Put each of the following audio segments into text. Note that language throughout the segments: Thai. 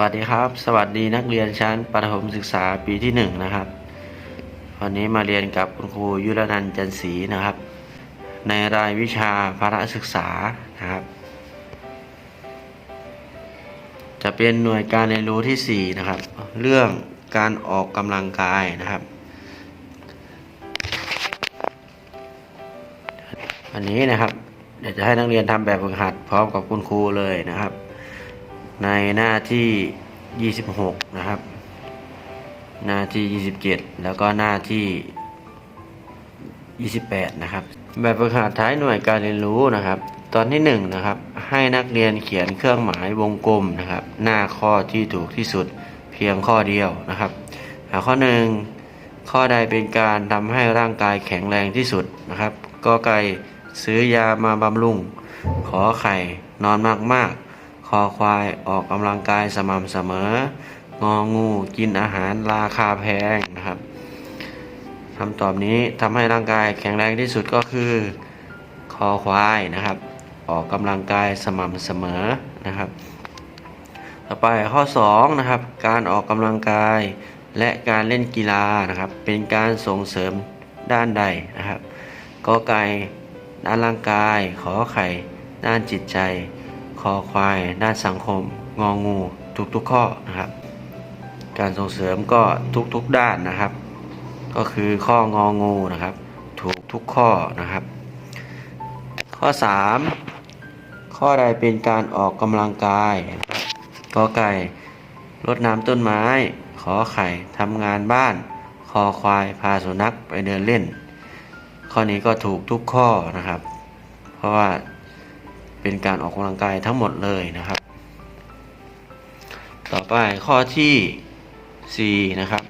วัสดีครับ สวัสดีนักเรียนชั้นประถมศึกษาปีที่หนึ่งนะครับ วันนี้มาเรียนกับคุณครูยุรนันจันศรีนะครับ ในรายวิชาพระศึกษานะครับ จะเป็นหน่วยการเรียนรู้ที่ 4 นะครับ เรื่องการออกกำลังกายนะครับวันนี้นะครับ เดี๋ยวจะให้นักเรียนทำแบบฝึกหัดพร้อมกับคุณครูเลยนะครับ ในหน้าที่ 26 นะครับ หน้าที่ 27 แล้วก็หน้าที่ 28 นะครับ แบบฝึกหัดท้ายหน่วยการเรียนรู้นะครับ ตอนที่ 1 นะครับ ให้นักเรียนเขียนเครื่องหมายวงกลมนะครับ หน้าข้อที่ถูกที่สุดเพียงข้อเดียวนะครับข้อ 1 ข้อใดเป็นการทำให้ร่างกายแข็งแรงที่สุดนะครับ ก็ไก่ซื้อยามาบำรุง ขอไข่นอนมากๆ คอควายออกกำลังกายสม่ำเสมอ งองูกินอาหารราคาแพงนะครับคำตอบนี้ทำให้ร่างกายแข็งแรงที่สุดก็คือ คอควายนะครับ ออกกำลังกายสม่ำเสมอนะครับ ต่อไปข้อ2นะครับการออกกำลังกายและการเล่นกีฬานะครับ เป็นการส่งเสริมด้านใดนะครับกอไก่ด้านร่างกายขอไข่ด้านจิตใจ คอควาย ด้านสังคม งองู ทุกๆข้อนะครับ การส่งเสริมก็ทุกๆด้านนะครับ ก็คือข้ององูนะครับ ถูกทุกข้อนะครับ ข้อ 3 ข้อใดเป็นการออกกำลังกายกอไก่รดน้ำต้นไม้ ขอไข่ทำงานบ้าน คอควายพาสุนัขไปเดินเล่น ข้อนี้ก็ถูกทุกข้อนะครับ เพราะว่า เป็นการออกกำลังกายทั้งหมดเลยนะครับ ต่อไปข้อที่ 4 นะครับ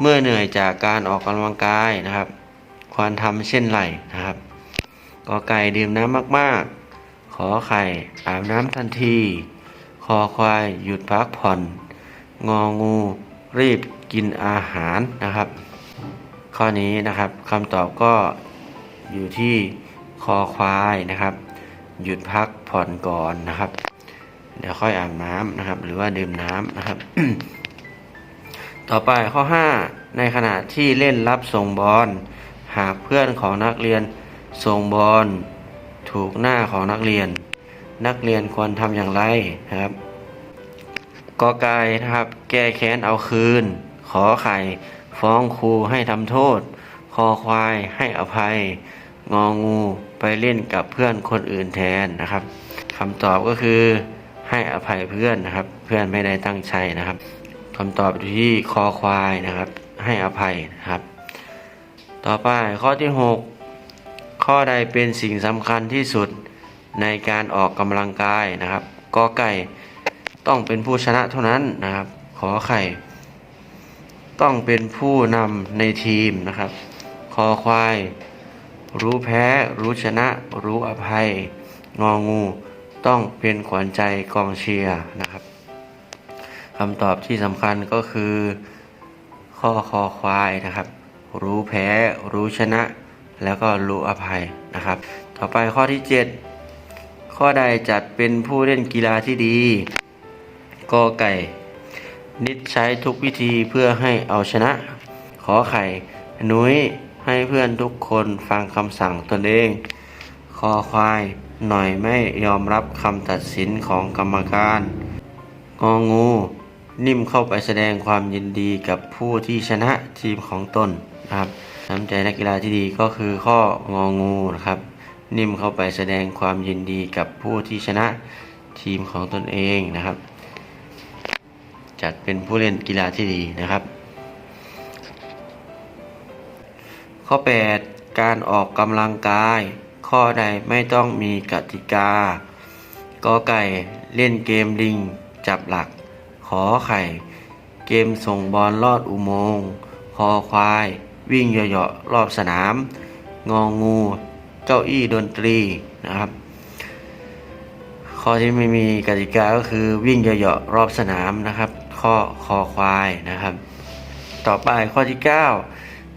เมื่อเหนื่อยจากการออกกำลังกายนะครับ ควรทำเช่นไรนะครับกอไก่ดื่มน้ำมากๆ ขอไข่อาบน้ำทันที คอควายหยุดพักผ่อน งองูรีบกินอาหารนะครับ ข้อนี้นะครับคำตอบก็อยู่ที่คอควายนะครับ หยุดพักผ่อนก่อนนะครับ เดี๋ยวค่อยอาบน้ำนะครับ หรือว่าดื่มน้ำนะครับ ต่อไปข้อ 5 ในขณะที่เล่นรับส่งบอลหากเพื่อนของนักเรียนส่งบอลถูกหน้าของนักเรียน นักเรียนควรทำอย่างไรนะครับกอไก่นะครับ แก้แค้นเอาคืน ขอไข่ฟ้องครูให้ทำโทษ คอควายให้อภัย งองู ไปเล่นกับเพื่อนคนอื่นแทนนะครับคำตอบก็คือให้อภัยเพื่อนนะครับ เพื่อนไม่ได้ตั้งใจนะครับคำตอบอยู่ที่คอควายนะครับ ให้อภัยนะครับ ต่อไปข้อที่ 6 ข้อใดเป็นสิ่งสำคัญที่สุดในการออกกำลังกายนะครับกอไก่ต้องเป็นผู้ชนะเท่านั้นนะครับ ขอไข่ ต้องเป็นผู้นำในทีมนะครับ คอควาย รู้แพ้ รู้ชนะ รู้อภัย งองู ต้องเป็นขวัญใจกองเชียร์นะครับคำตอบที่สำคัญก็คือ ข้อคอควายนะครับ รู้แพ้ รู้ชนะ แล้วก็รู้อภัยนะครับ ต่อไปข้อที่ 7 ข้อใดจัดเป็นผู้เล่นกีฬาที่ดีกอไก่ นิดใช้ทุกวิธีเพื่อให้เอาชนะ ขอไข่นุ้ย ให้เพื่อนทุกคนฟังคำสั่งตนเอง คอควาย หน่อยไม่ยอมรับคำตัดสินของกรรมการ งองู นิ่มเข้าไปแสดงความยินดีกับผู้ที่ชนะทีมของตนนะครับน้ำใจนักกีฬาที่ดีก็คือข้ององูนะครับ นิ่มเข้าไปแสดงความยินดีกับผู้ที่ชนะทีมของตนเองนะครับ จัดเป็นผู้เล่นกีฬาที่ดีนะครับ ข้อ 8 การออกกำลังกาย ข้อใดไม่ต้องมีกติกากอไก่เล่นเกมลิง จับหลัก ขอไข่ เกมส่งบอลลอดอุโมงค์คอควาย วิ่งเหยาะๆรอบสนาม งองูเก้าอี้ดนตรีนะครับ ข้อที่ไม่มีกติกาก็คือวิ่งเหยาะๆรอบสนามนะครับ ข้อคอควายนะครับ ต่อไปข้อที่ 9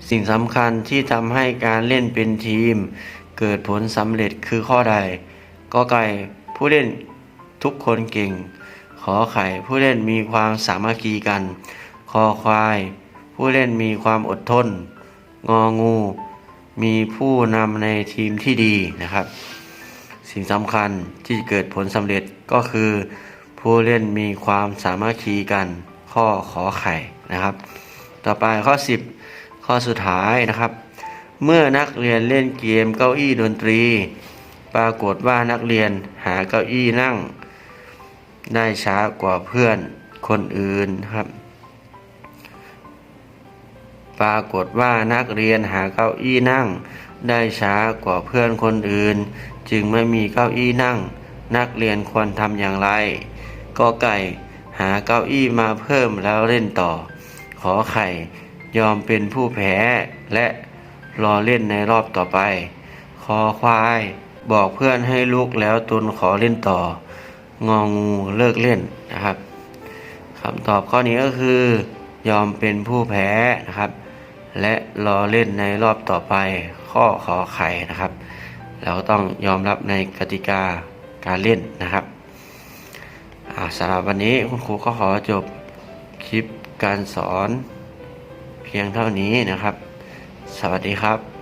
สิ่งสำคัญที่ทำให้การเล่นเป็นทีม เกิดผลสำเร็จคือข้อใดก็ไก่ผู้เล่นทุกคนเก่ง ขอไข่ผู้เล่นมีความสามัคคีกัน คอควาย ผู้เล่นมีความอดทน งองู มีผู้นำในทีมที่ดีนะครับ สิ่งสำคัญที่เกิดผลสำเร็จก็คือ ผู้เล่นมีความสามัคคีกัน ข้อขอไข่นะครับ ต่อไปข้อ 10 ข้อสุดท้ายนะครับ เมื่อนักเรียนเล่นเกมเก้าอี้ดนตรี ปรากฏว่านักเรียนหาเก้าอี้นั่ง ได้ช้ากว่าเพื่อนคนอื่นครับ ปรากฏว่านักเรียนหาเก้าอี้นั่ง ได้ช้ากว่าเพื่อนคนอื่น จึงไม่มีเก้าอี้นั่ง นักเรียนควรทำอย่างไรก็ไก่หาเก้าอี้มาเพิ่มแล้วเล่นต่อ ขอไข่ ยอมเป็นผู้แพ้และรอเล่นในรอบต่อไป คอควาย บอกเพื่อนให้ลุกแล้วตนขอเล่นต่อ งองูเลิกเล่นนะครับคำตอบข้อนี้ก็คือ ยอมเป็นผู้แพ้นะครับ และรอเล่นในรอบต่อไป ข้อขอไข่นะครับ เราต้องยอมรับในกติกาการเล่นนะครับสำหรับวันนี้คุณครูก็ขอจบคลิปการสอน พียงเท่านี้นะครับ สวัสดีครับ